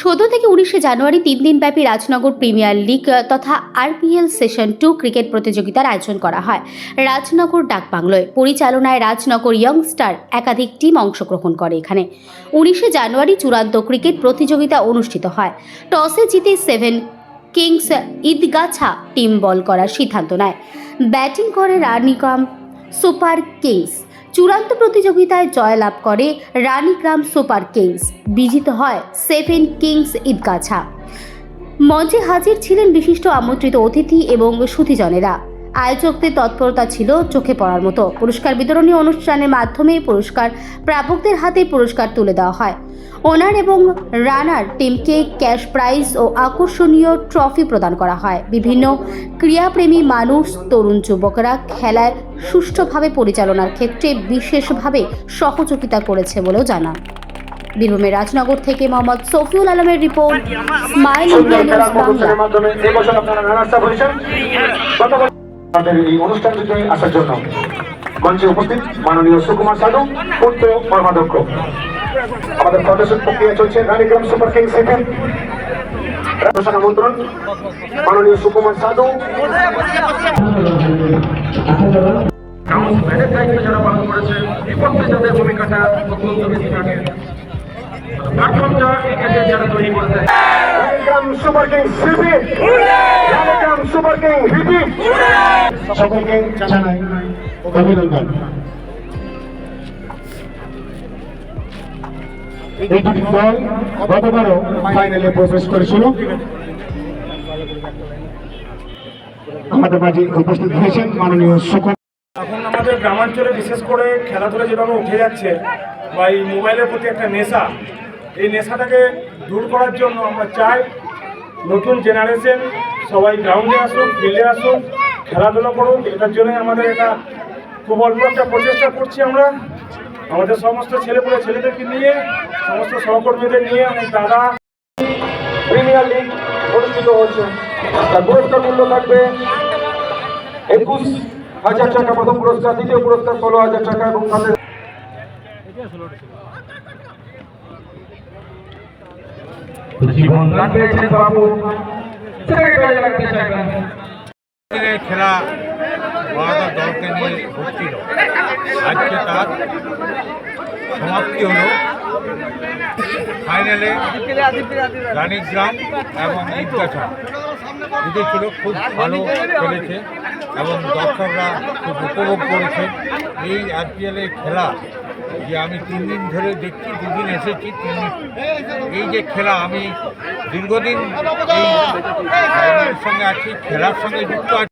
চোদ্দ থেকে উনিশে জানুয়ারি তিন দিনব্যাপী রাজনগর প্রিমিয়ার লিগ তথা আরপিএল সেশন টু ক্রিকেট প্রতিযোগিতার আয়োজন করা হয়। রাজনগর ডাকবাংলোয় পরিচালনায় রাজনগর ইয়ংস্টার একাধিক টিম অংশগ্রহণ করে এখানে। উনিশে জানুয়ারি চূড়ান্ত ক্রিকেট প্রতিযোগিতা অনুষ্ঠিত হয়। টসে জিতে seven kings Idgachha team bowl করার সিদ্ধান্ত নেয়। ব্যাটিং করে রানিকম সুপার কিংস। চূড়ান্ত প্রতিযোগিতায় জয়লাভ করে রানীগ্রাম সুপার কিংস, বিজিত হয় সেভেন কিংস ঈদগাছা। মঞ্চে হাজির ছিলেন বিশিষ্ট আমন্ত্রিত অতিথি এবং সুতিজনেরা আয়োজকদের তৎপরতা ছিল চোখে পড়ার মতো। পুরস্কার বিতরণী অনুষ্ঠানের মাধ্যমে পুরস্কার প্রাপকদের হাতে পুরস্কার তুলে দেওয়া হয়। ওনার এবং রানার টিমকে ক্যাশ প্রাইজ ও আকর্ষণীয় ট্রফি প্রদান করা হয়। বিভিন্ন ক্রীড়াপ্রেমী মানুষ তরুণ যুবকরা খেলায় সুষ্ঠুভাবে পরিচালনার ক্ষেত্রে বিশেষভাবে সহযোগিতা করেছে বলেও জানান। বীরভূমের রাজনগর থেকে মোহাম্মদ সফিউল আলমের report smile India news Bangla. আমাদের এই অনুষ্ঠানটিতে আসার জন্য মঞ্চে উপস্থিত মাননীয় সুকুমার সাধু পূর্ত কর্মাধ্যক্ষ। আমাদের প্রদর্শন প্রক্রিয়া চলছে। Ranigram super king CPM. প্রশাসন আমন্ত্রণ। মাননীয় সুকুমার সাধু। কিং সকলকে জানাই অভিনন্দন। এই দুটি দল গতবারও ফাইনালে প্রবেশ করেছিল। আমাদের মাঝে উপস্থিত হয়েছেন মাননীয় সুকুমার এখন আমাদের গ্রামাঞ্চলে বিশেষ করে খেলাধুলা যেভাবে উঠে যাচ্ছে বা এই মোবাইলের প্রতি একটা নেশা, এই নেশাটাকে দূর করার জন্য আমরা চাই নতুন জেনারেশন সবাই গ্রাউন্ডে আসুন ফিল্ডে আসুন খেলাধুলা করুন এটার জন্যই আমাদের এটা খুব অল্প একটা প্রচেষ্টা করছি আমরা। আমাদের সমস্ত ছেলেপুলে ছেলেদেরকে নিয়ে সমস্ত সহকর্মীদের নিয়ে অনেক দাদা প্রিমিয়ার লিগ অনুষ্ঠিত হচ্ছে তার পুরস্কার মূল্য থাকবে একুশ হাজার টাকা প্রথম পুরস্কার দ্বিতীয় পুরস্কার ষোলো হাজার টাকা এবং তাদের খেলা দলকে নিয়ে হচ্ছিল আজকে তার সমাপ্তি হলো। ফাইনালে রানীগ্রাম এবং ঈদগাছা। দুটো ছিল খুব ভালো খেলেছে এবং দর্শকরা খুব উপভোগ করেছে। এই আইপিএলের খেলা যে আমি তিন দিন ধরে দেখছি, দুদিন এসেছি, তিন দিন। এই যে খেলা, আমি দীর্ঘদিন সঙ্গে আছি, খেলার সঙ্গে যুক্ত আছি।